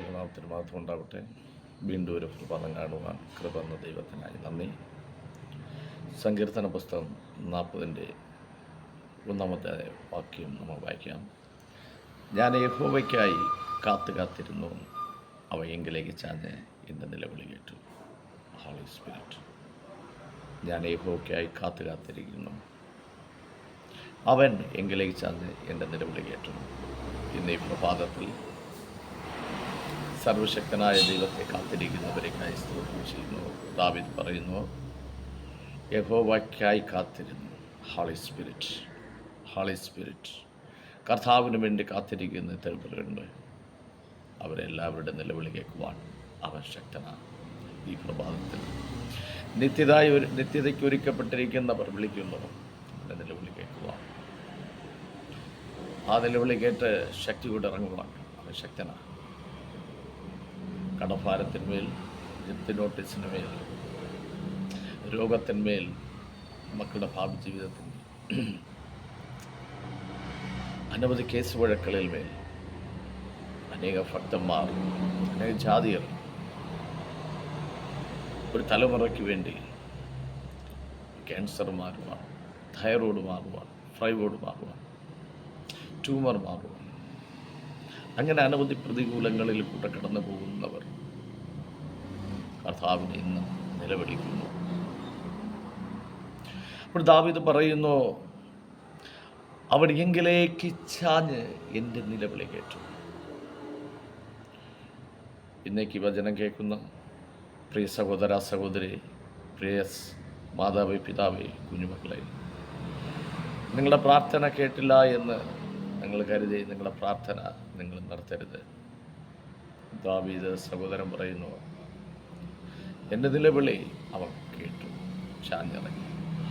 ദൈവനാമത്തിന് മാത്രം ഉണ്ടാവട്ടെ. വീണ്ടും ഒരു പ്രഭാതം കാണുവാൻ കൃപ എന്ന ദൈവത്തിനായി നന്ദി. സങ്കീർത്തന പുസ്തകം നാൽപ്പതിന്റെ ഒന്നാമത്തെ വാക്യം നമ്മൾ വായിക്കാം. ഞാൻ യഹോവയ്ക്കായി കാത്തു കാത്തിരുന്നു. അവ എങ്കിലേക്ക് ചാഞ്ഞ് എന്റെ നിലവിളി കേട്ടു. ഹോളി സ്പിരിറ്റ് ഞാൻ യഹോവയ്ക്കായി കാത്തു കാത്തിരിക്കുന്നു. അവൻ എങ്കിലേക്ക് ചാഞ്ഞ് എന്റെ നിലവിളി കേട്ടു. ഇന്ന് ഈ പ്രഭാതത്തിൽ സർവശക്തനായ ദൈവത്തെ കാത്തിരിക്കുന്നവരെ സ്തോത്രം ചെയ്യുന്നു. ദാവിദ് പറയുന്നു യഹോവയ്ക്കായി കാത്തിരുന്നു. ഹാളി സ്പിരിറ്റ് ഹാളി സ്പിരിറ്റ് കർത്താവിന് വേണ്ടി കാത്തിരിക്കുന്ന തെളിവുകളുണ്ട് അവരെല്ലാവരുടെ നിലവിളി കേൾക്കുവാൻ അവൻ ശക്തനാണ്. ഈ പ്രഭാതത്തിൽ നിത്യതായി ഒരു നിത്യതയ്ക്ക് ഒരുക്കപ്പെട്ടിരിക്കുന്നവർ വിളിക്കുന്നു. അവരുടെ നിലവിളി കേൾക്കുവാൻ ആ നിലവിളി കേട്ട് ശക്തി കൊണ്ട് ഇറങ്ങുവാൻ അവൻ ശക്തനാണ്. കടഭാരത്തിന്മേൽ ജപ്തി നോട്ടീസിനുമേൽ രോഗത്തിന്മേൽ മക്കളുടെ ഭാവി ജീവിതത്തിന് അനവധി കേസ് വഴക്കളിൽ മേൽ അനേക ഭക്തന്മാർ അനേക ജാതികൾ ഒരു തലമുറയ്ക്ക് വേണ്ടി ക്യാൻസർ മാറുവാൻ തൈറോയ്ഡ് മാറുവാൻ ഫ്രൈബോർഡ് മാറുവാൻ ട്യൂമർ മാറുവാൻ അങ്ങനെ അനവധി പ്രതികൂലങ്ങളിൽ കൂടെ കടന്നു പോകുന്നവർ കർത്താവിനെ ഇന്ന് നിലവിളിക്കുന്നു. അപ്പോൾ ദാവിദ് പറയുന്നു അവൻ എങ്കിലേക്ക് ചാഞ്ഞ് എന്റെ നിലവിളി കേട്ടു. ഇന്നേക്ക് വചനം കേൾക്കുന്ന പ്രിയ സഹോദര സഹോദരി പ്രിയ മാതാവ് പിതാവ് കുഞ്ഞുമക്കളെ നിങ്ങളുടെ പ്രാർത്ഥന കേട്ടില്ല എന്ന് നിങ്ങൾ കരുതി നിങ്ങളുടെ പ്രാർത്ഥന നിങ്ങൾ നടത്തരുത്. ദാവീദ് സഹോദരൻ പറയുന്നു എന്റെ നിലവിളി അവൻ കേട്ടു ചാഞ്ഞിറങ്ങി.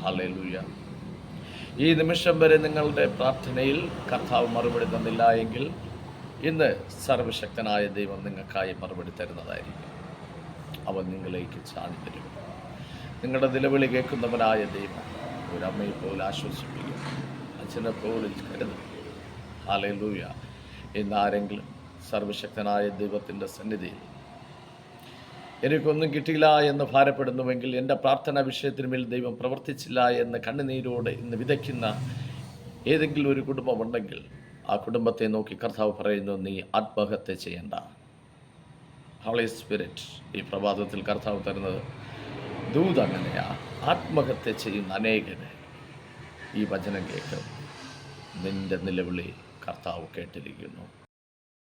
ഹലൂയ ഈ നിമിഷം വരെ നിങ്ങളുടെ പ്രാർത്ഥനയിൽ കർത്താവ് മറുപടി തന്നില്ല എങ്കിൽ ഇന്ന് സർവശക്തനായ ദൈവം നിങ്ങൾക്കായി മറുപടി തരുന്നതായിരിക്കും. അവൻ നിങ്ങളിലേക്ക് ചാഞ്ഞു തരും നിങ്ങളുടെ നിലവിളി കേൾക്കുന്നവനായ ദൈവം ഒരമ്മയെ പോലെ ആശ്വസിപ്പിക്കും. അച്ഛനെ പോലെ കരുതും. ഹാലൂയ ഇന്നാരെങ്കിലും സർവശക്തനായ ദൈവത്തിന്റെ സന്നിധിയിൽ എനിക്കൊന്നും കിട്ടിയില്ല എന്ന് ഭാരപ്പെടുന്നുവെങ്കിൽ എന്റെ പ്രാർത്ഥനാ വിഷയത്തിനുമേൽ ദൈവം പ്രവർത്തിച്ചില്ല എന്ന് കണ്ണുനീരോടെ ഇന്ന് വിതയ്ക്കുന്ന ഏതെങ്കിലും ഒരു കുടുംബമുണ്ടെങ്കിൽ ആ കുടുംബത്തെ നോക്കി കർത്താവ് പറയുന്നു നീ ആത്മഹത്യ ചെയ്യണ്ട. ഹോളി സ്പിരിറ്റ് ഈ പ്രഭാതത്തിൽ കർത്താവ് തരുന്നത് ദൂത് അങ്ങനെയാ. ആത്മഹത്യ ചെയ്യുന്ന അനേകന് ഈ വചനം കേൾക്കും. നിന്റെ നിലവിളി കർത്താവ് കേട്ടിരിക്കുന്നു.